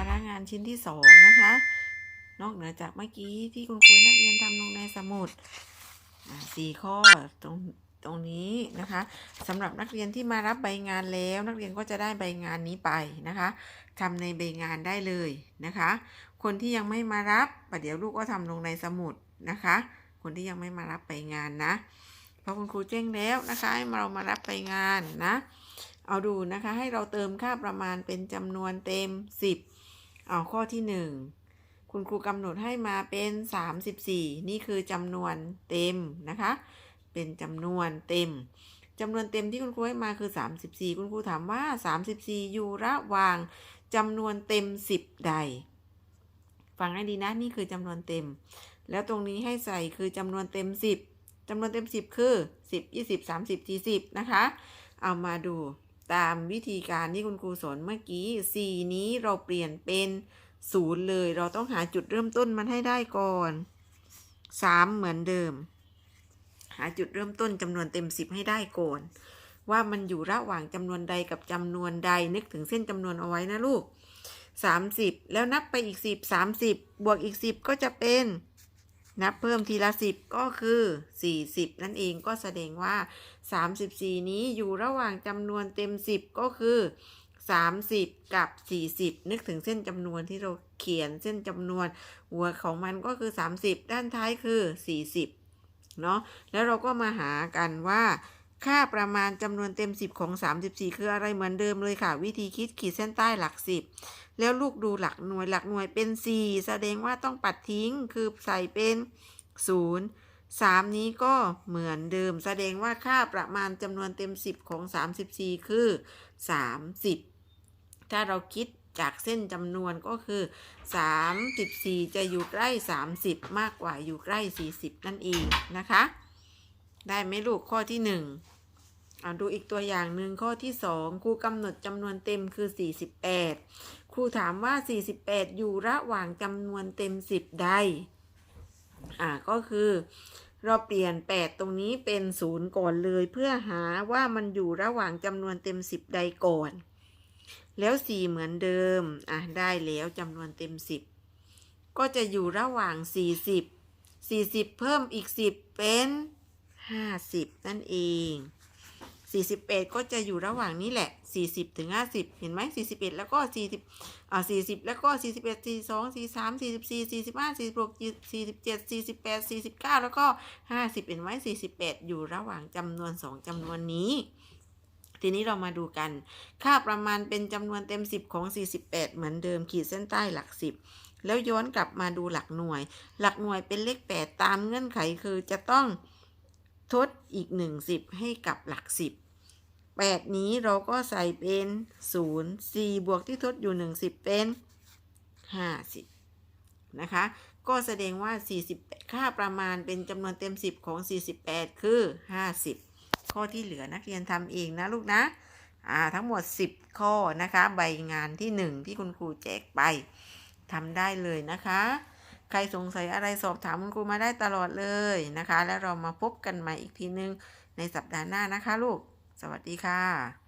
าระงานชิ้นที่สองนะคะ นอกเหนือจากเมื่อกี้ที่คุณครูนักเรียนทำลงในสมุดสี่ข้อตรงตรงนี้นะคะสำหรับนักเรียนที่มารับใบงานแล้ว นักเรียนก็จะได้ใบงานนี้ไปนะคะทำในใบงานได้เลยนะคะ คนที่ยังไม่มารับประเดี๋ยวลูกก็ทำลงในสมุดนะคะ คนที่ยังไม่มารับใบงานนะเพราะคุณครูแจ้งแล้วนะคะให้เรามารับใบงานนะ เอาดูนะคะให้เราเติมค่าประมาณเป็นจำนวนเต็ม 10 เอาข้อที่1คุณครูกำหนดให้มาเป็น 34 นี่คือจำนวนเต็มนะคะ เป็นจำนวนเต็มจำนวนเต็มที่คุณครูให้มาคือ 34 คุณครูถามว่า 34 อยู่ระหว่างจำนวนเต็ม 10 ใด ฟังให้ดีนะนี่คือจำนวนเต็ม แล้วตรงนี้ให้ใส่คือจำนวนเต็ม 10จำนวนเต็ม 10 คือ 10 20 30 40 นะคะ เอามาดู ตามวิธีการที่คุณครูสอนเมื่อกี้ 4 นี้เราเปลี่ยนเป็นศูนย์เลย เราต้องหาจุดเริ่มต้นมันให้ได้ก่อน 3 เหมือนเดิม หาจุดเริ่มต้นจำนวนเต็ม 10 ให้ได้ก่อน ว่ามันอยู่ระหว่างจำนวนใดกับจำนวนใดนึกถึงเส้นจำนวนเอาไว้นะลูก 30 แล้วนับไปอีก 10 30 บวกอีก 10 ก็จะเป็น นับเพิ่มทีละ 10 ก็คือ 40 นั่นเองก็แสดงว่า 34 นี้อยู่ระหว่างจำนวนเต็ม 10 ก็คือ 30 กับ 40 นึกถึงเส้นจำนวนที่เราเขียนเส้นจำนวน หัวของมันก็คือ 30 ด้านท้ายคือ 40 เนาะแล้วเราก็มาหากันว่า ค่าประมาณจำนวนเต็ม 10 ของ 34 คืออะไรเหมือนเดิมเลยค่ะ วิธีคิดขีดเส้นใต้หลัก 10 แล้วลูกดูหลักหน่วยหลักหน่วยเป็น 4 แสดงว่าต้องปัดทิ้งคือใส่เป็น 0 3 นี้ก็เหมือนเดิม แสดงว่าค่าประมาณจำนวนเต็ม 10 ของ 34 คือ 30 ถ้าเราคิดจากเส้นจำนวนก็คือ 34 จะอยู่ใกล้ 30 มากกว่าอยู่ใกล้ 40 นั่นเองนะคะ ได้ไหมลูกข้อที่1เอาดูอีกตัวอย่างหนึ่งข้อที่2ครูกำหนดจำนวนเต็มคือ 48 ครูถามว่า 48 อยู่ระหว่างจำนวนเต็ม 10 ใด อ่าก็คือ เราเปลี่ยน 8 ตรงนี้เป็น 0 ก่อนเลยเพื่อหาว่ามันอยู่ระหว่างจำนวนเต็ม 10 ใดก่อน แล้ว 4 เหมือนเดิม อะได้แล้วจำนวนเต็ม 10 ก็จะอยู่ระหว่าง 40 40 เพิ่มอีก 10 เป็น 50 นั่นเอง 41 ก็จะอยู่ระหว่างนี้แหละ 40ถึง50 เห็นไหม41 แล้วก็ 40อ่า40 แล้วก็ 41 42 43 44 45 46 47 48 49 แล้วก็ 50 เห็นไหม48 อยู่ระหว่างจำนวน 2จำนวนนี้ทีนี้เรามาดูกัน ค่าประมาณเป็นจำนวนเต็ม 10 ของ 48 เหมือนเดิมขีดเส้นใต้หลัก 10 แล้วย้อนกลับมาดูหลักหน่วย หลักหน่วยเป็นเลข 8 ตามเงื่อนไขคือจะต้อง ทดอีก1 10 ให้กับหลัก 10 8 นี้เราก็ใส่เป็น 0 4 บวกที่ทดอยู่1 10 เป็น 50 นะคะ ก็แสดงว่า 40 ค่าประมาณเป็นจำนวนเต็ม 10 ของ 48 คือ 50 ข้อที่เหลือนักเรียนทำเองนะลูกนะอ่าทั้งหมด 10 ข้อนะคะ ใบงานที่ 1 ที่คุณครูแจกไปทำได้เลยนะคะ ใครสงสัยอะไรสอบถามคุณครูมาได้ตลอดเลยนะคะ แล้วเรามาพบกันใหม่อีกทีนึงในสัปดาห์หน้านะคะลูก สวัสดีค่ะ